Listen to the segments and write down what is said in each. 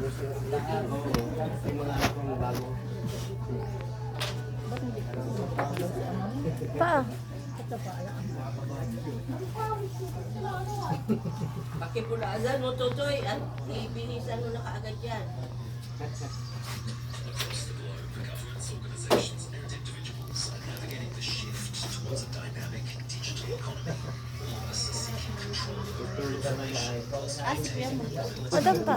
Pa. Pakipulasan mo, Totoy, at ibinisan mo na kaagad yan. Lahat. Madam pa.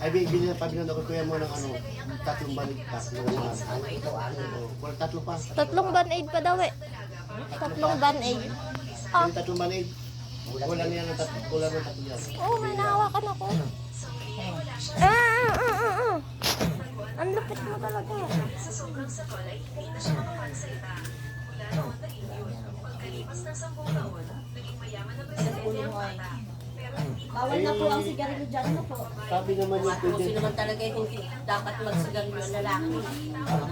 Ay, bibili na pabili na ko kuya mo ng ano, tatlong balik pa. Ano. Wala tatlo pa. Tatlong band-aid pa daw eh. Tatlong band-aid. Ah, Yung tatlong balik. Wala niya ng tatlo. Wala ng tatlo yan. oo, oh, may nahawakan ako. Ah, ah, ah, ah, ah. Ang lupit mo talaga. Bawal na po ang sigarilyo dyan na po. Sabi naman yung Kung pwede. sino man talaga yung hindi dapat magsigarilyo ang lalaki.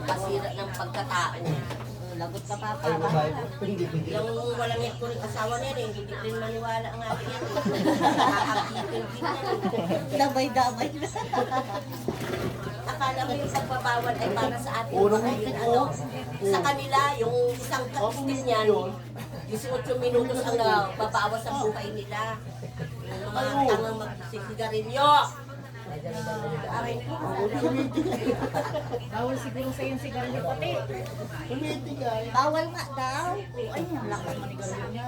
Kasira ng pagkatao. Lagot na papa. Ay, babae po. Hindi pwede. Yung walang net ko rin asawa niya rin, hindi rin maniwala ang aking yan. Nakakapipin din yan. Damay-damay na. Akala mo yung pagbabawal ay para sa atin. Ay, ano, ko. Sa kanila, yung isang kapatid niyan, 18 minutos ang nababawas sa buhay nila. Yung mga tangang magsisigarilyo. Aray ko. Bawal siguro sa yung sigarilyo pati. Bawal nga daw. Ay, ang lakas manigarilyo niya.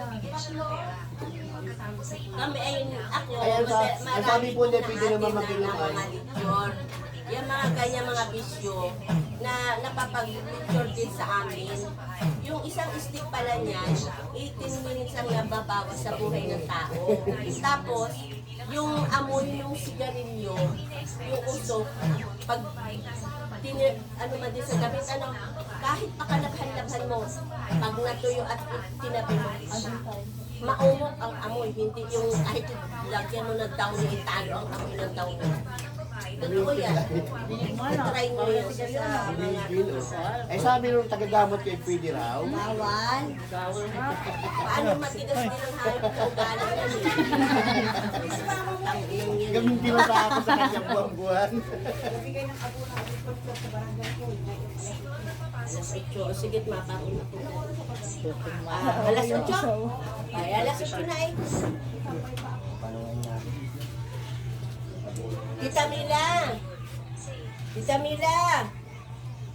Kami ay ako, ang ang sabi po niya, pwede naman na mag-inom ng mga ay. Yung mga kanya mga bisyo na napapag-lecture din sa amin. Yung isang stick pala niyan, 18 minutes ang nababawas sa buhay ng tao. Tapos, yung amoy ng sigarilyo, yung usok, pag tinir, ano man din sa gamit, ano, kahit pakalabhan-labhan mo, pag natuyo at tinabi mo, maumok ang amoy, hindi yung kahit lagyan mo ng down italo ang amoy ng yan. Try mo yun sa mga Eh sabi nung tagagamot kay pwede raw. Bawal. paano matigas din ang hayop ko galang yan eh. Gamitin mo sa ako sa kanyang buwan-buwan. Alas 8. Sige, mapapun ko. Ah, alas 8? Ay, alas 8 na eh. Tita Mila! Tita Mila!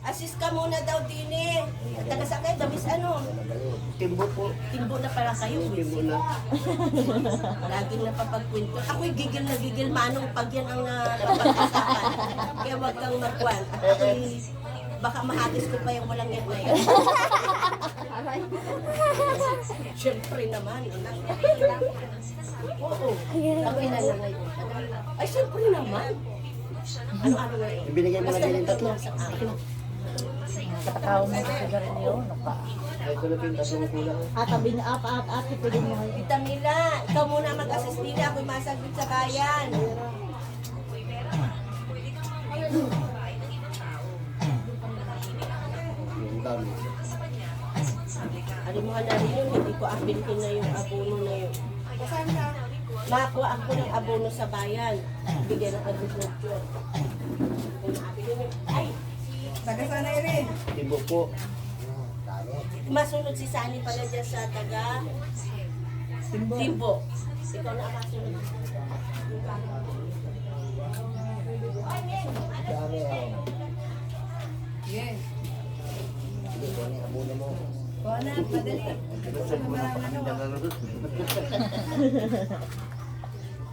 Assist ka muna daw din eh. At taga-sakay, dabis ano. Timbo po. Timbo na pala kayo. Timbo na. Laging napapagkwento. Ako'y gigil na gigil manong pag yan ang napapag-usapan. Kaya wag kang magkwan. Ako'y baka mahagis ko pa yung walang yan na yan. Siyempre naman. anak. Oo. Ako'y nanangay ko. Ay, siyempre naman. Ano-ano nga yun? Mo na din yung tatlo. sa akin. Katakaw mo sa sigarilyo. Naka. Ay, ito na pintas ng kulang. At tabi niya, at at at pwede mo. Tita Mila, ikaw muna mag-assist nila. Ako'y masaglit sa bayan. Yung dami. Alimuhan na rin yun, hindi ko abilhin na yung abono na yun. Makakuha ako ng abono sa bayan. Bigyan ng agriculture. Ay, Taga sana rin. Timbo po. masunod si Sani pala dyan sa taga Timbo. Timbo. Ikaw na ang masunod. Dami ah. Yes. Hindi ko na abuno mo. Kuha na, padali. Na na rin.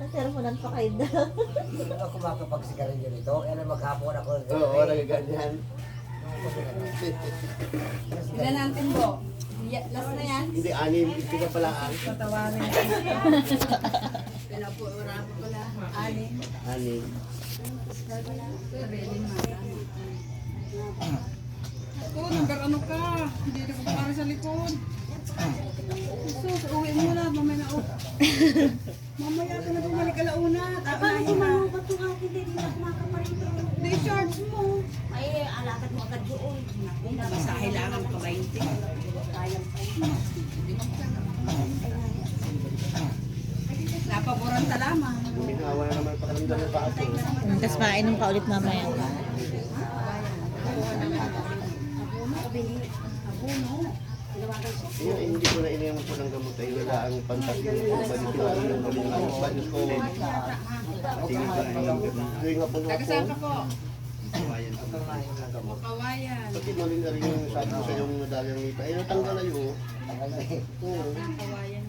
Nasermonan pa kayo daw. Hindi ko ako makapagsigarilyo nito. Kaya na maghapon ako. Oo, nagaganyan. Ilan ang timbo? Last na yan. Hindi, anim. Hindi ka pala anim. Patawarin. Pinapura pa pala. Ali. Anim. Ako, nagkarano ka. Hindi na ko para sa likod. Sus, uwi mo na. Mamaya na uwi. Mamaya ka na bumalik alauna. Tapos na. Ba't yung akin din na kumakaparito? Hindi, charge mo. Ay, alakad mo agad doon. Basta kailangan pa 20. Napaboran talaman. Minawa na naman pakaramdam ng paa ko. Tapos mainom ka ulit mamaya. Yun, eh, hindi ko na iniyaman po ng gamot ay wala ang pantasyo ko. Balik ko lang yung balik ang balik ko. Tingin ko ay Tuwing nga po nga po. Tagasaan ka po. Kawayan. Kawayan. Pati mali na rin yung sabi ko sa yung madalyang nita. Ay, natanggal na yun. Kawayan.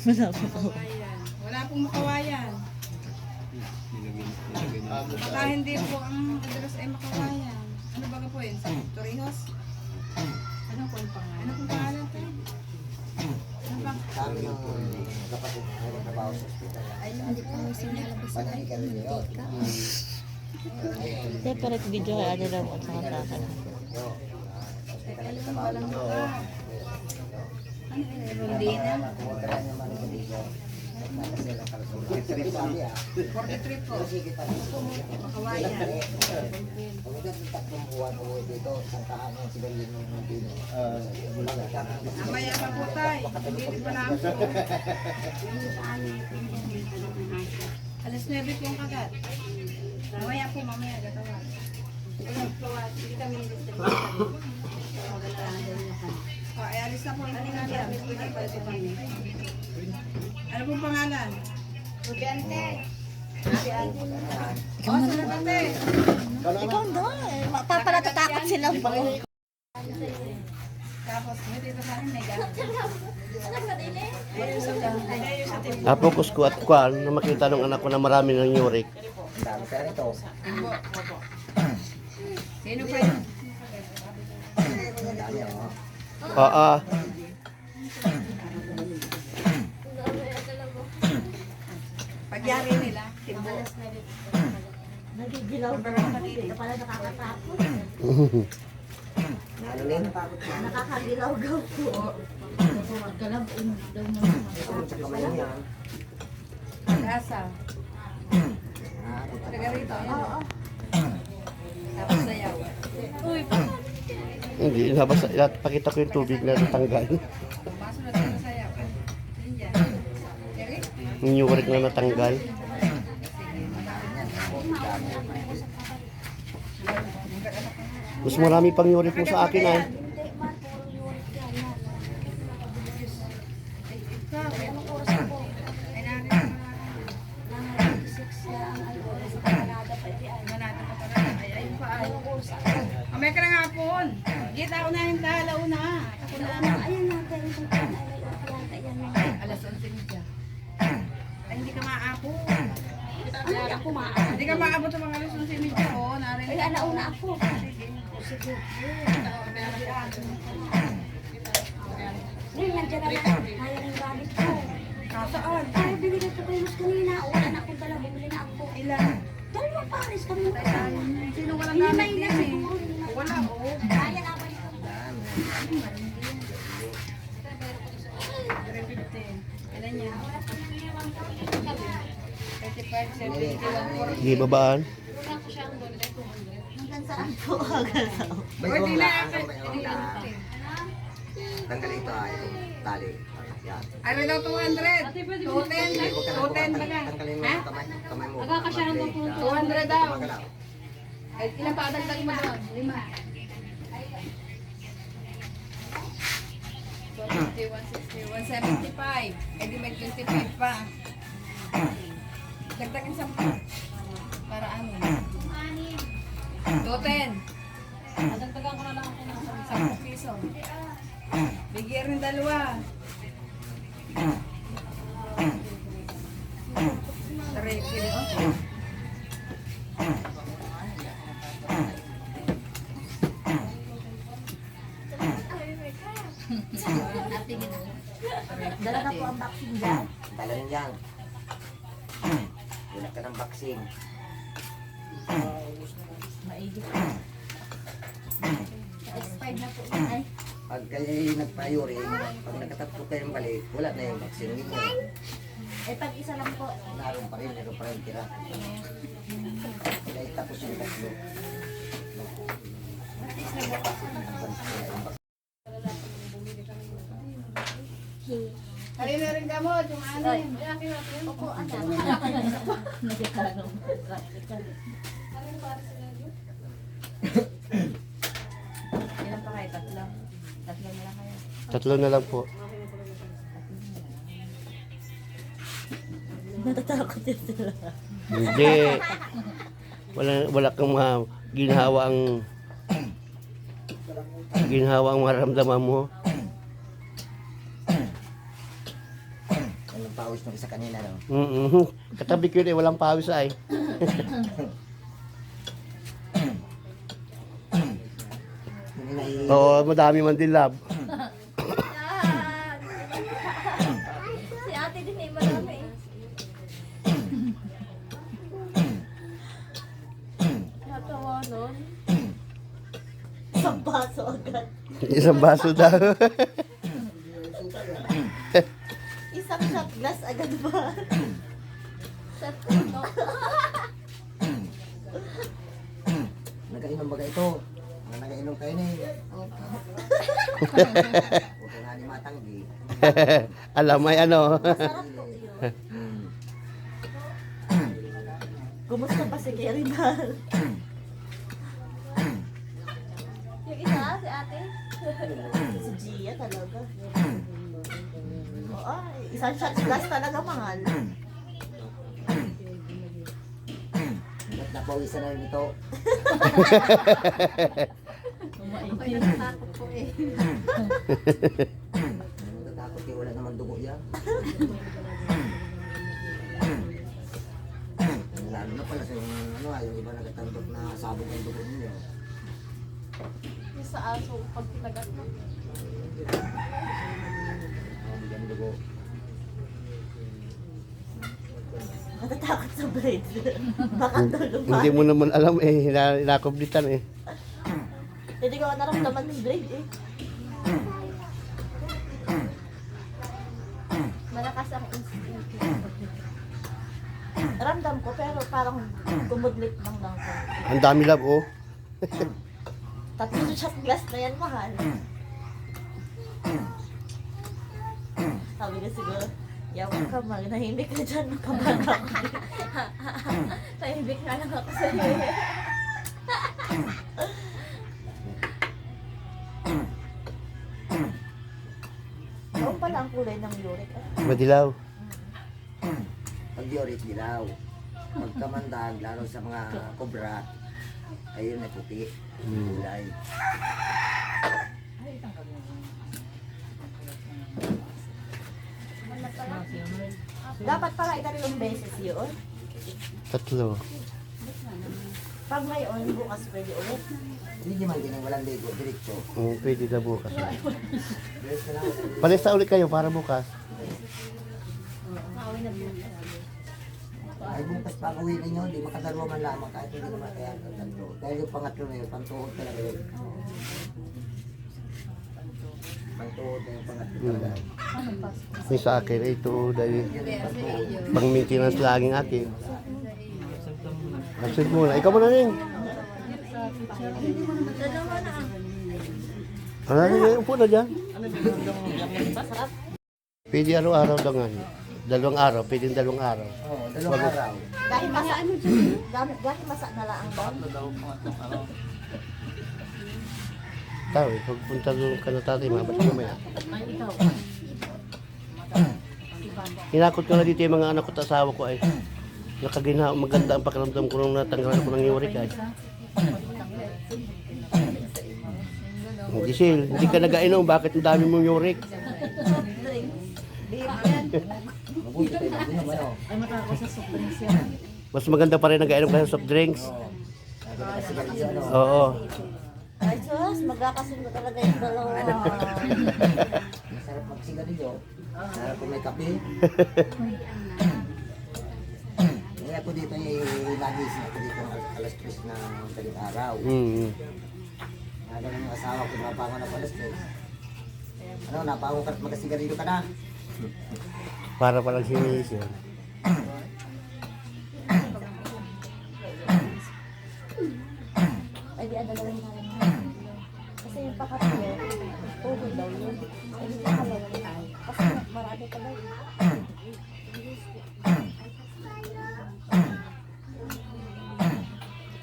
Wala po. Kawayan. Wala pong makawayan. Ah, Baka hindi po ang address ay makawayan. Ano ba ka po yun? Sa Torrijos? Ano po ang pangalan? Ano pong pangalan tayo? Kami ng kapatid ko na trabaho sa ospital. Ayun, hindi po kasi nalabas na rin ng mantika. Separate video kay Ate Rob at saka sa akin. Walang mukha. Ano yun? Hindi na. 43 po. 43 po. Kawayan. Pagkat ng tatlong buwan ko dito, isang tahan ng sigarilyo ng Montino. Mamaya pa po tayo. Hindi pa namin po. Alas 9 po ang kagat. Mamaya po, mamaya gatawa. Hindi kami Oh, ay alis na po. Hindi na namin. Hindi pa ito kami. Ano pong pangalan? Rubiante. Ikaw na ba, te? Ikaw na. eh. Papalatatakot sila po. Tapos, may dito sa akin, may gamit. Napokus ko at kwan na makita ng anak ko na marami ng yurik. Dami pero ito. Sino pa yun? Ang dami ako. Oo. Pagyari nila, timbo. Nagigilaw naman dito pala nakakatakot. Ano rin? Nakakagilaw-gaw po. Sa kamay niya. Pag-asa. Ah, Taga rito. Ayun. Tapos sayaw. Uy, Hindi, nabasa, pakita ko yung tubig na natanggal. Paso na tayo sa sayaw. Yun dyan. Eric? Yung yurik na natanggal. Mas marami pang yurik mo sa akin ay. Hindi, hindi ka maapo. Ano, ako maan. Hindi ka maabot sa mga alas 11 media. Oo, narin. Ay, alauna ako. Sige. Ngayon, nandiyan na lang. Kaya ng gamit ko. Saan? Ay, binigay ko kayo mas kanina. Wala na akong dala. Bumili na ako. Ilan? Dalawang pares kami kasama. Sino walang gamit din eh? Wala, oo. Kaya na ba ito? 315. Hindi babaan. Hanggang saan po? Hanggang saan? Or di gumla. na. Tanggalin ito ay tali. Ano daw 200? 210? 210 ba na? Tanggalin mo Ha? Nagkakasyahan Kamay. po 200 daw. Ilan pa dagdag mo doon? Lima. 150, 160, 175. Eh di may 25 pa. Dagdagan sa para ano? 210. Dagdagan ko na lang ako ng 10 piso. Bigyan rin dalawa. Dala dyan. Dala nyo yan. Wala ka ng vaccine. Maigit. Expired na po ay. Pag kayo nagpa-urine, pag nakatatlo kayong balik, wala na yung vaccine ninyo. Eh, pag isa lang po. Naroon pa rin, naroon pa rin tira. Kaya tapos yung tatlo. Kali na rin gamot, yung anin. Opo, anak. Nagkakanong. Ilan pa kayo? Tatlo. Tatlo na lang kayo. Tatlo na lang po. Natatakot yun sila. Hindi. Wala, wala kang mga ginhawa ang ginhawa ang maramdaman mo. Anong pawis nung isa kanina, no? Mm Katabi ko yun eh, walang pawis ay. Oo, madami man din lab. Si ate din ay marami. Natawa nun. Isang baso agad. Isang baso daw. Glass agad ba? Sa puno. Nagainom ba ito? Mga nagainom kayo na eh. Huwag ka nga ni matanggi. Alam may ano. Kumusta pa si Kerinal? Yung isa, si ate. si Gia talaga. Ay, isang shot glass talaga mahal. Ba't napawisan na rin ito? Ako'y natatakot po eh. Natatakot kayo, wala naman dugo yan. Lalo na pala sa yung, ano, ah, yung iba nagtatandok na sabog ang dugo ninyo. Yung sa aso, pag tinagat mo. Ang dugo. Natatakot sa blade. Baka lumaki. Hindi mo naman alam eh, hina- hinakomplitan eh. Hindi ko naramdaman ng blade eh. Malakas ang instinct. Ramdam ko pero parang kumudlit lang lang ko. Ang dami lab oh. Tatlo shot glass na yan mahal. Sabi ko siguro, yawan ka mag, nahimik ka dyan, makabaga ka. Tahimik na lang ako sa iyo. Oo pala ang kulay ng uric. ah. Madilaw. Pag diorit dilaw. Pagkamandag, lalo sa mga kobra, ayun na puti. Kulay. Dapat pala ikalawang beses yun. Tatlo. Pag ngayon, bukas pwede ulit. Hindi man din ang walang ligo, diretso. Oh, pwede na bukas. Palista ulit kayo para bukas. Ay bukas pa uwi ninyo, di makadalawa man lamang kahit hindi naman kaya ang tatlo. Dahil yung pangatlo na yun, pantuhod talaga yun. Pantuhod na yung pangatlo talaga. May sa akin, ito dahil pang maintenance laging akin. Absent muna. Ikaw muna rin. Dalawa na Ano rin, upo na dyan. Pwede araw-araw daw nga. Dalawang araw, pwede dalawang araw. Oo, dalawang araw. Dahil masa, gamit, dahil masa na lang ang Tao, eh, pagpunta doon ka na tatay, mabat ka mamaya. Hinakot ko na dito yung mga anak ko at asawa ko ay nakagina, maganda ang pakiramdam ko nung natanggalan ko ng uric ay. Sil, hindi ka nagainom, bakit ang dami mong sa yan. Mas maganda pa rin nag-inom kayo ng soft drinks. Oo. Sus, magkakasundo talaga yung dalawa. Masarap magsigarilyo. Masarap kung may kape. Kaya ako dito ay nagising ako dito alas 3 ng talit araw. Mm. Nagano yung asawa ko napangon ako alas 3. Ano, napangon ka at magsigarilyo ka na. Para palang sinis yun. Ay, di, na. Kasi yung tuhod daw yun. Ay, di, dalawang tayo. Kasi marami pa daw.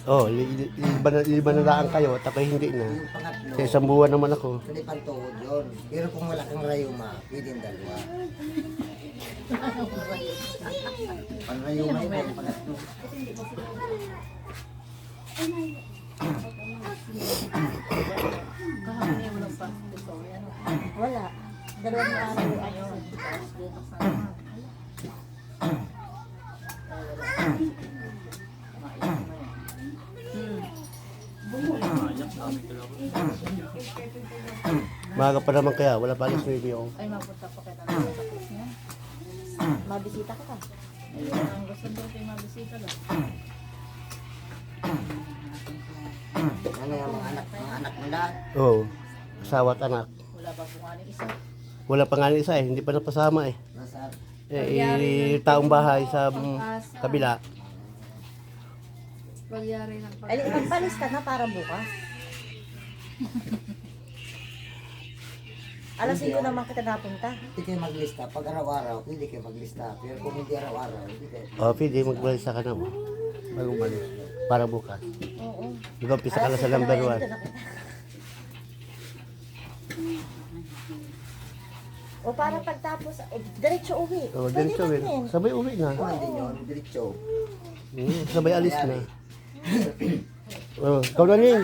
Oh, li- li- liba na, liba na lang kayo at ako hindi na. Yung pangatlo, Sa isang buwan naman ako. Hindi pang tuhod yun. Pero kung wala kang rayuma, pwede yung dalawa. Pang rayuma yun, yung pangatlo. Wala. Dalawang araw ano. Maaga pa naman kaya, wala pa alis na yung Ay, mapunta pa kita na tapos niya. Mabisita ka ka. Ang gusto ko kayo mabisita lang. Ano yung mga anak, mga anak mo lahat? Oo. Oh, asawa at anak. Wala pa kung ano isa. Wala pa nga ni isa eh, hindi pa napasama eh. Nasa Eh, eh, taong bahay sa mm, kabila. Pagyari ng pag... Ay, magpalis ka na para bukas. Alas 5 naman kita napunta. Hindi kayo maglista. Pag araw-araw, pwede kayo maglista. Pero kung hindi araw-araw, hindi kayo. O, pwede magbalis ka na mo. Bago umalis. Para bukas. Oo. Di ba, pisa ka na sa number one. O para pagtapos, eh, diretso uwi. O, Pwede diretso din. Sabay uwi na. Hindi nyo, diretso. Mm, sabay alis na. Oh, ikaw na rin.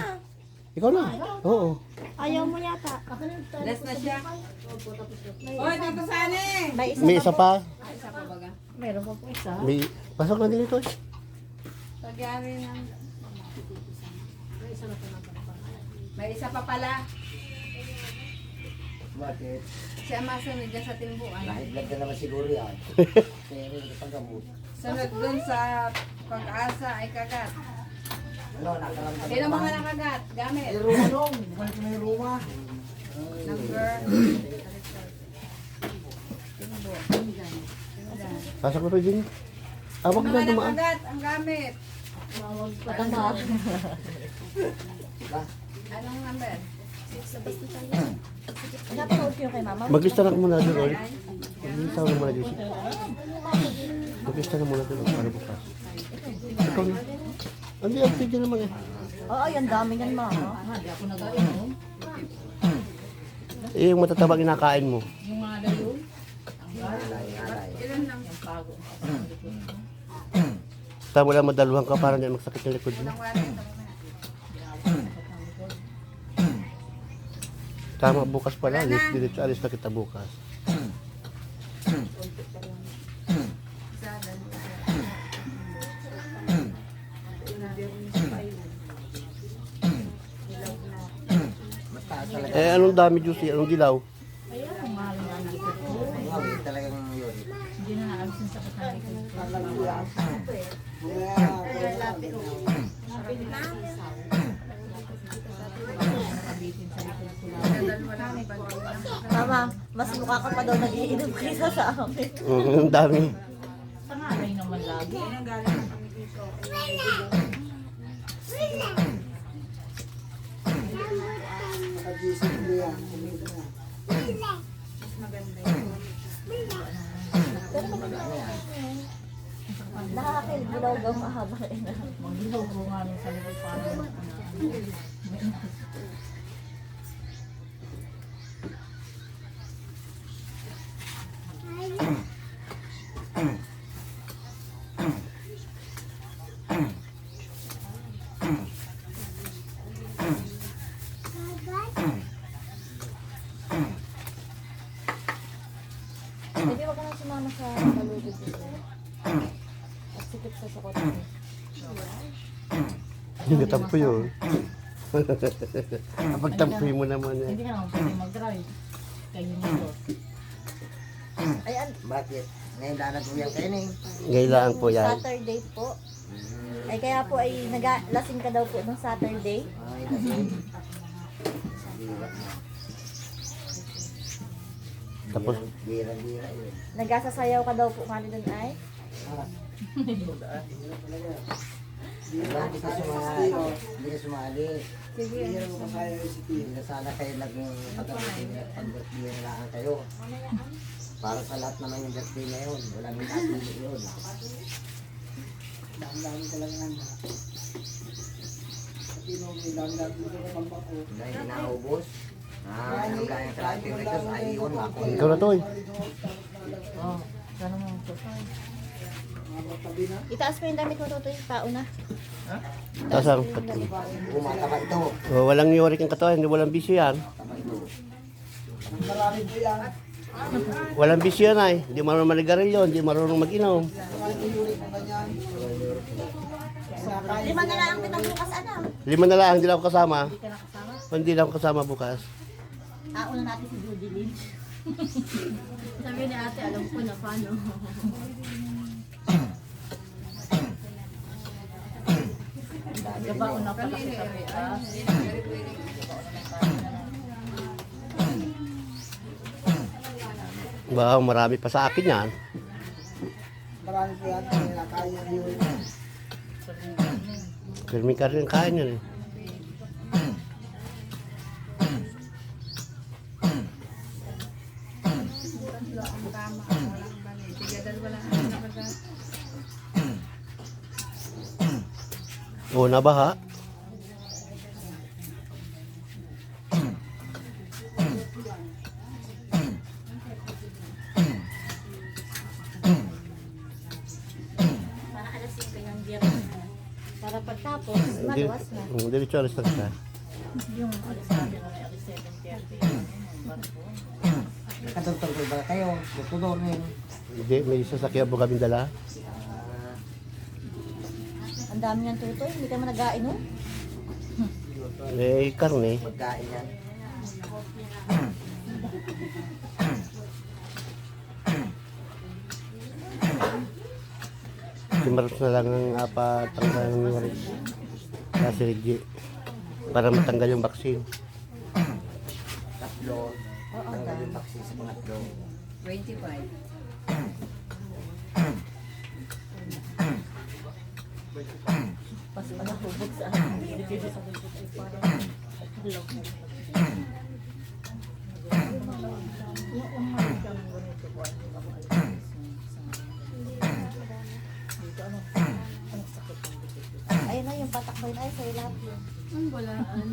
Ikaw na. Oo. Ayaw mo yata. Less na siya. Hoy, dito saan eh? May isa May pa isa pa. Isa pa baga. Meron pa po isa. May, pasok na din ito eh. Pagyari ng... May isa pa pala. Bakit? Siya masunod dyan sa timbuan. Nahiglag na naman siguro yan. Kaya hindi ka paggamot. Sunod dun sa pag-asa ay kagat. Ano, nakaramdam Sino mga nakagat? Gamit. May ruma nung. Balik may ruma. Number. Pasok na rin din. Ah, wag na Mga dumaan. nakagat ang gamit. Anong number? Yung kay mama. Maglista na muna doon, Roy. Maglista na muna doon. Maglista na muna doon para bukas. Ikaw na. Hindi, ang pwede naman eh. Oo, yan dami yan mama. Eh, yung matatabang kinakain mo. Ilan lang? Tama lang madaluhan ka para hindi magsakit ng likod mo. Tama, bukas pala. Alis, diretso alis na kita bukas. Eh, anong dami juicy? Anong dilaw? Ang awit talagang yun. Mama, mas mukha ka pa daw nag-iinom kaysa sa amin. Mm, ang dami. Pangalay naman lagi. Nakakakilig dilaw daw mahaba eh na. Mag-dilaw ko nga sa likod pa. Hindi wag ka nang sumama sa baludod dito. At sikip sa sakot. Hindi ka tampo yun. Kapag tampoy mo naman eh. Hindi ka naman pwede mag-drive. Kayo nito. Bakit? Ngayon ko yan kayo eh. Ngailaan po yan. Saturday po. Ay, kaya po ay nagalasing ka daw po nung Saturday. Ay. Tapos, Bira-bira yun. Nagasasayaw ka daw po kani doon ay. Diba? Hindi ka sumali. Hindi ka sumali. Sige. Hindi na sana kayo naging na lang kayo. Para sa lahat naman yung birthday na yun. Wala nang napili yun. Dahil naubos. Ah, ang gaya sa ating records ay yun ako. ikaw na to eh. Oh, sana mo ito. Itaas mo yung damit mo, Tutoy. Tao na. Tapos ang, Umataba ito. oh, walang yurik ang katawan, hindi walang bisyo yan. Taba ito. Walang bisyo yan ay. Hindi marunong manigarilyo, hindi marunong mag-inom. Lima na lang ang pitang bukas, ano? Lima na lang, hindi lang ako kasama. Hindi lang ako kasama bukas. Ah, una natin si Judy Lynch. Sabi ni ate, alam ko na paano. Gabaon na pala kita Wow, marami pa sa akin yan. Marami po yan. Kaya yun. Kirming ka rin kain yan eh. Oo, nabaha. Natin na may alis 7.30. Nakatutulog ba kayo? Tutulog rin. Hindi, may sasakyan po kami dala. Ang dami niyang tutoy, hindi ka man nag-ainom. Eh, karne. Pagkain yan. Si Maros na lang ang apat ang ng Maros. Kasi Reggie. Para matanggal yung vaccine. Tatlo. Tanggal yung vaccine sa pangatlo. 25. Pas pala hubog sa akin. Hindi kayo sa akin. Parang hulog na. Yung ganito po. Ano? Anong sakit ng dikit? Ayun na, yung patak ba yun ay sa'yo lahat yun. Ang balaan.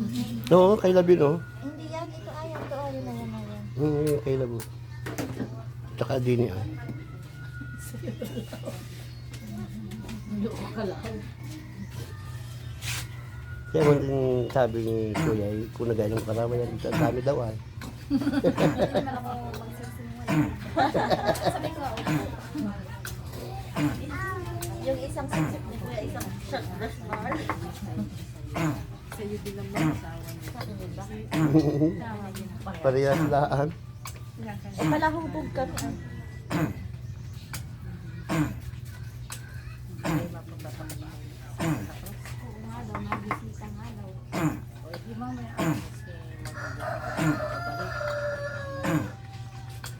Oo, kay Labi, no? Hindi yan, ito ay, ito ay, yun na yan na yan. Hmm, kay Labo. Tsaka Dini, ah. Hindi ko kalaw. Kaya mo din sabi ni Kuya, eh, kung nagainom ka naman yan ang dami daw, ah. Yung isang sipsip ni Kuya, isang shot brush bar. Sa'yo din lang mga asawa niya. Sa akin yun ba? Parehas laan. Eh, palahubog kami. ah.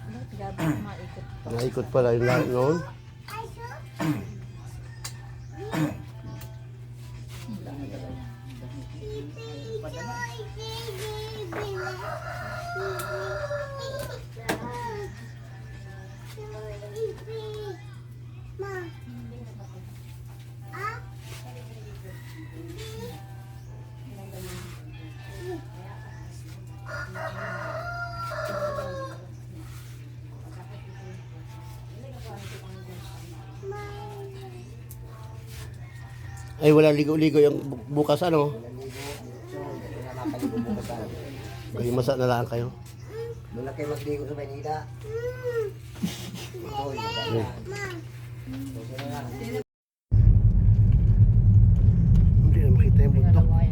Ano, gabi maikot pa. Naikot pala yung lahat noon. Ay, wala ligo-ligo yung bu- bukas, ano? Kayo masa na lang kayo. Doon na kayo magligo sa Manila. Hindi na tem yung tóc.